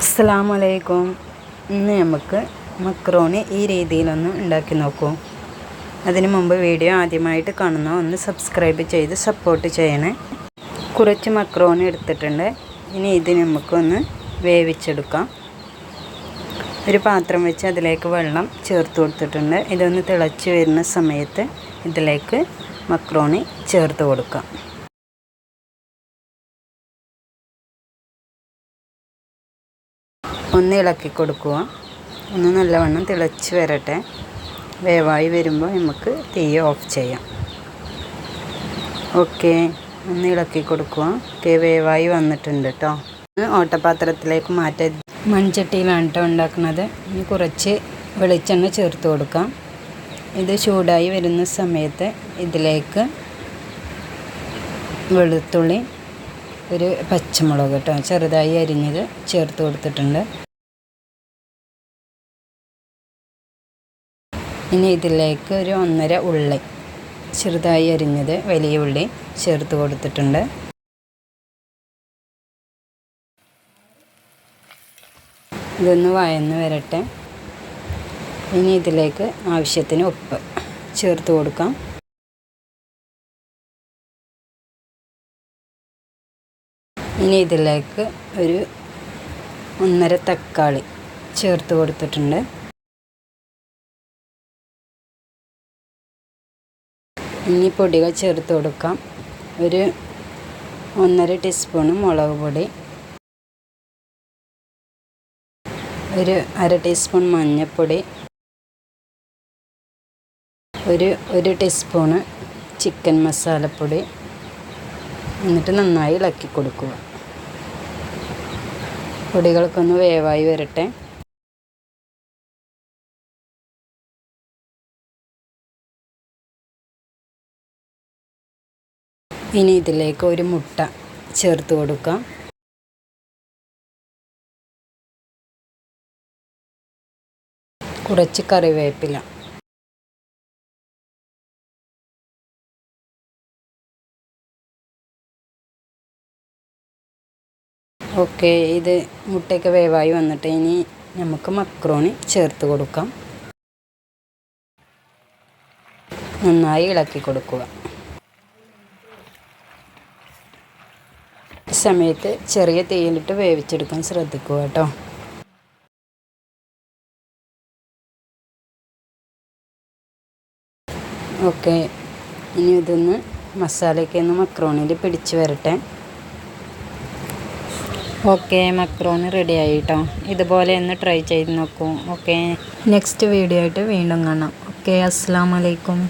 അസ്സാമലൈക്കും ഇന്ന് നമുക്ക് മക്രോണി ഈ രീതിയിലൊന്ന് ഉണ്ടാക്കി നോക്കൂ. അതിനു മുമ്പ് വീഡിയോ ആദ്യമായിട്ട് കാണുന്ന ഒന്ന് സബ്സ്ക്രൈബ് ചെയ്ത് സപ്പോർട്ട് ചെയ്യണേ. കുറച്ച് മക്രോണി എടുത്തിട്ടുണ്ട്. ഇനി ഇത് നമുക്കൊന്ന് വേവിച്ചെടുക്കാം. ഒരു പാത്രം വെച്ച് അതിലേക്ക് വെള്ളം ചേർത്ത് കൊടുത്തിട്ടുണ്ട്. ഇതൊന്ന് തിളച്ച് വരുന്ന സമയത്ത് ഇതിലേക്ക് മക്രോണി ചേർത്ത് കൊടുക്കാം. ഒന്ന് ഇളക്കി കൊടുക്കുക. ഒന്ന് നല്ലവണ്ണം തിളച്ച് വരട്ടെ. വേവായി വരുമ്പോൾ നമുക്ക് തീ ഓഫ് ചെയ്യാം. ഓക്കെ. ഒന്ന് ഇളക്കി കൊടുക്കുക. ഓക്കെ വേവായി വന്നിട്ടുണ്ട് കേട്ടോ ഓട്ടപാത്രത്തിലേക്ക് മാറ്റി. മൺചട്ടിയിലാണ് കേട്ടോ ഉണ്ടാക്കുന്നത്. ഇനി കുറച്ച് വെളിച്ചെണ്ണ ചേർത്ത് കൊടുക്കാം. ഇത് ചൂടായി വരുന്ന സമയത്ത് ഇതിലേക്ക് വെളുത്തുള്ളി ഒരു പച്ചമുളക് കേട്ടോ ചെറുതായി അരിഞ്ഞത് ചേർത്ത് കൊടുത്തിട്ടുണ്ട്. ഇനി ഇതിലേക്ക് ഒരു ഒന്നര ഉള്ളി ചെറുതായി അരിഞ്ഞത് വലിയ ഉള്ളി ചേർത്ത് കൊടുത്തിട്ടുണ്ട്. ഇതൊന്ന് വയന്ന് വരട്ടെ. ഇനി ഇതിലേക്ക് ആവശ്യത്തിന് ഉപ്പ് ചേർത്ത് കൊടുക്കാം. ഇനി ഇതിലേക്ക് ഒരു ഒന്നര തക്കാളി ചേർത്ത് കൊടുത്തിട്ടുണ്ട്. ഇനി ചേർത്ത് കൊടുക്കാം. ഒരു ഒന്നര ടീസ്പൂണ് മുളക് പൊടി. ഒരു അര ടീസ്പൂൺ മഞ്ഞൾപ്പൊടി ഒരു ഒരു ടീസ്പൂണ് ചിക്കൻ മസാലപ്പൊടി. എന്നിട്ട് നന്നായി ഇളക്കി കൊടുക്കുക. പൊടികൾക്കൊന്ന് വേവായി വരട്ടെ. ഇനി ഇതിലേക്ക് ഒരു മുട്ട ചേർത്ത് കൊടുക്കാം. കുറച്ച് കറിവേപ്പില. ഓക്കെ ഇത് മുട്ടയൊക്കെ വേവായി വന്നിട്ട് ഇനി നമുക്ക് മക്രോണി ചേർത്ത് കൊടുക്കാം. നന്നായി ഇളക്കി കൊടുക്കുക ഈ സമയത്ത് ചെറിയ തീയിലിട്ട് വേവിച്ചെടുക്കാൻ ശ്രദ്ധിക്കുക കേട്ടോ. ഓക്കെ. ഇനി ഇതൊന്ന് മസാലയ്ക്ക് ഒന്ന് മക്രോണിയിൽ പിടിച്ച് വരട്ടെ. ഓക്കെ മക്രോണി റെഡി ആയി കേട്ടോ ഇതുപോലെ ഒന്ന് ട്രൈ ചെയ്ത് നോക്കൂ. ഓക്കെ. നെക്സ്റ്റ് വീഡിയോ ആയിട്ട് വീണ്ടും കാണാം. ഓക്കെ അസ്സാം വലൈക്കും